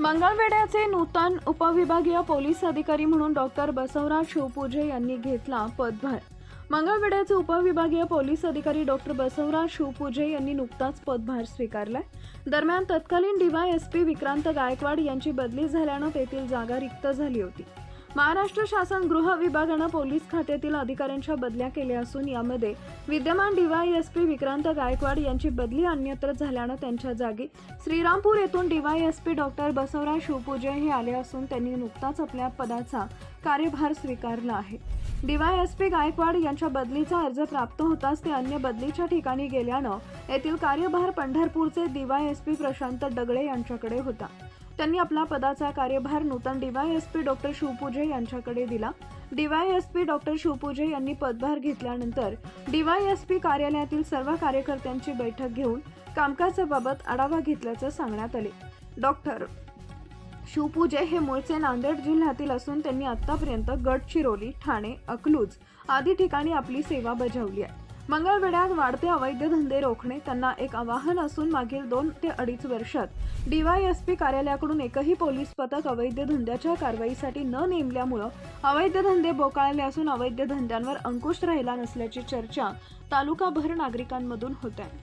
मंगळवेड्याचे नूतन उपविभागीय पोलीस अधिकारी म्हणून डॉक्टर बसवराज शिवपूजे यांनी घेतला पदभार. मंगळवेड्याचे उपविभागीय पोलीस अधिकारी डॉक्टर बसवराज शिवपूजे यांनी नुकताच पदभार स्वीकारलाय. दरम्यान तत्कालीन डीवायएसपी विक्रांत गायकवाड यांची बदली झाल्यानं तेथील जागा रिक्त झाली होती. महाराष्ट्र शासन गृह विभागानं पोलीस खात्यातील अधिकाऱ्यांच्या बदल्या केल्या असून यामध्ये विद्यमान डीवायएसपी विक्रांत गायकवाड यांची बदली अन्यत्र झाल्यानं त्यांच्या जागी श्रीरामपूर येथून डीवायएसपी डॉक्टर बसवराज शिवपूजे हे आले असून त्यांनी नुकताच आपल्या पदाचा कार्यभार स्वीकारला आहे. डीवायएसपी गायकवाड यांच्या बदलीचा अर्ज प्राप्त होताच ते अन्य बदलीच्या ठिकाणी गेल्यानं येथील कार्यभार पंढरपूरचे डीवायएसपी प्रशांत डगळे यांच्याकडे होता. त्यांनी आपला पदाचा कार्यभार नूतन डीवायएसपी डॉक्टर शिवपूजे यांच्याकडे दिला. डीवायएसपी डॉक्टर शिवपूजे यांनी पदभार घेतल्यानंतर डीवायएसपी कार्यालयातील सर्व कार्यकर्त्यांची बैठक घेऊन कामकाजाबाबत आढावा घेतल्याचं सांगण्यात आले. डॉक्टर शिवपूजे हे मूळचे नांदेड जिल्ह्यातील असून त्यांनी आतापर्यंत गडचिरोली ठाणे अकलूज आदी ठिकाणी आपली सेवा बजावली आहे. मंगळवेढ्यात वाढते अवैध धंदे रोखणे त्यांना एक आवाहन असून मागील दोन ते अडीच वर्षात डीवायएसपी कार्यालयाकडून एकही पोलीस पथक अवैध धंद्याच्या कारवाईसाठी न नेमल्यामुळं अवैध धंदे बोकाळले असून अवैध धंद्यांवर अंकुश राहिला नसल्याची चर्चा तालुकाभर नागरिकांमधून होत आहे.